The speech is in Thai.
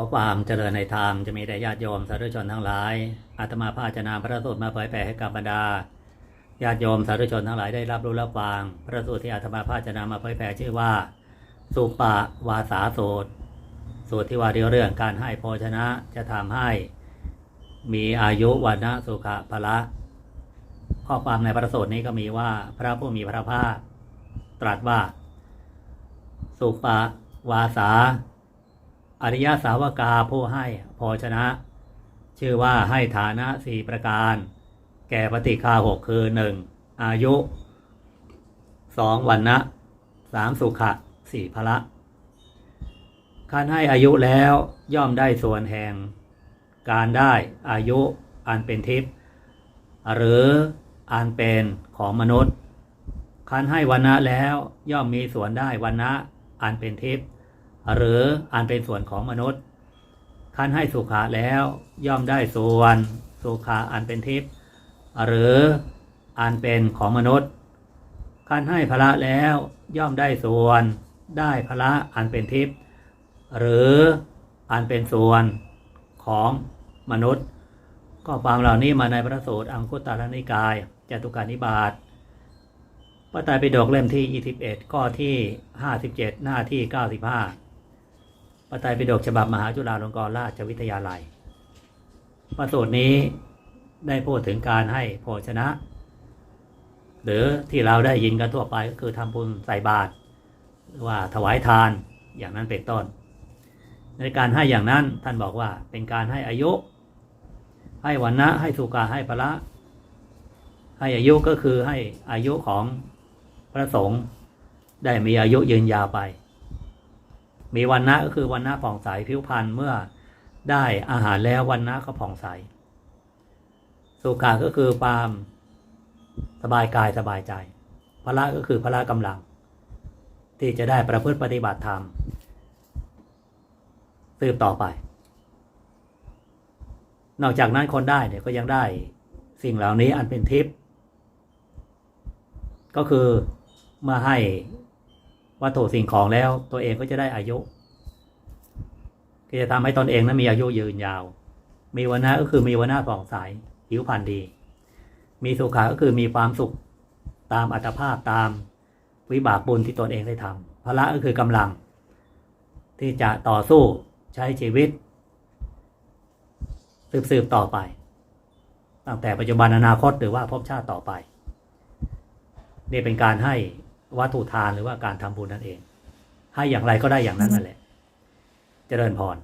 ขอความเจริญในธรรมจะมีแด่ญาติโยมสาธุชนทั้งหลาย อาตมาภาพจะนำพระสูตรมาเผยแผ่ให้กับบรรดาญาติโยมสาธุชนทั้งหลายได้รับรู้รับฟัง พระสูตรที่อาตมาภาพจะนำมาเผยแผ่ชื่อว่า สุปะวาสาสูตร สูตรที่ว่าเรื่องการให้โภชนะจะทำให้ มีอายุวันนะสุขะพละ ข้อความในพระสูตรนี้ก็มีว่าพระผู้มีพระภาคตรัสว่า สุปะวาสา อริยสาวกาผู้ให้โภชนะ ชื่อว่าให้ฐานะสี่ประการ แก่ปฏิคาหกคือหนึ่งอายุสองวันนะสามสุขะสี่พละการให้อายุแล้วย่อมได้ส่วนแห่ง การได้อายุอันเป็นทิพย์หรืออันเป็นของมนุษย์การให้วันนะแล้วย่อมมีส่วนได้วันนะอันเป็นทิพย์ หรืออันเป็นส่วนของมนุษย์คันให้สุขะแล้วย่อมได้ส่วนสุขะอันเป็นทิพย์หรืออันเป็นของมนุษย์คันให้พละแล้วย่อมได้ส่วนได้พละอันเป็นทิพย์หรืออันเป็นส่วนของมนุษย์ ก็ความเหล่านี้มาในพระสูตรอังคุตารนิกายจตุการนิบาตพระไตรปิฎกเล่มที่ 21 ข้อที่ 57 หน้าที่ 95 พระไตรปิฎกฉบับมหาจุฬาลงกรณราชวิทยาลัยพระสูตรนี้ได้พูดถึงการให้โภชนะ หรือที่เราได้ยินกันทั่วไปก็คือทำบุญใส่บาตรหรือว่าถวายทานอย่างนั้นเป็นต้น ในการให้อย่างนั้นท่านบอกว่าเป็นการให้อายุ ให้วันนะให้สุกาให้พละให้อายุก็คือให้อายุของพระสงฆ์ได้มีอายุยืนยาวไป มีวันนะก็คือวันนะผ่องใสผิวพรรณเมื่อได้อาหารแล้ววันนะก็ผ่องใส สุขาก็คือความสบายกายสบายใจพละก็คือพละกำลัง ที่จะได้ประพฤติปฏิบัติธรรมสืบต่อไป นอกจากนั้นคนได้เนี่ยก็ยังได้สิ่งเหล่านี้อันเป็นทิพย์ก็คือเมื่อให้ วัตถุสิ่งของแล้ว ตัวเองก็จะได้อายุก็จะทำให้ตนเองนั้นมีอายุยืนยาว มีวันนะก็คือมีวันหน้าผ่องใสผิวพรรณดี มีสุขาก็คือมีความสุขตามอัตภาพตามวิบากบุญที่ตนเองได้ทำพละก็คือกำลัง ที่จะต่อสู้ใช้ชีวิต สืบๆต่อไป ตั้งแต่ปัจจุบันอนาคตหรือว่าภพชาติต่อไป นี่เป็นการให้ วัตถุทานหรือว่าการทำบุญนั่นเอง ให้อย่างไรก็ได้อย่างนั้นนั่นแหละ เจริญพร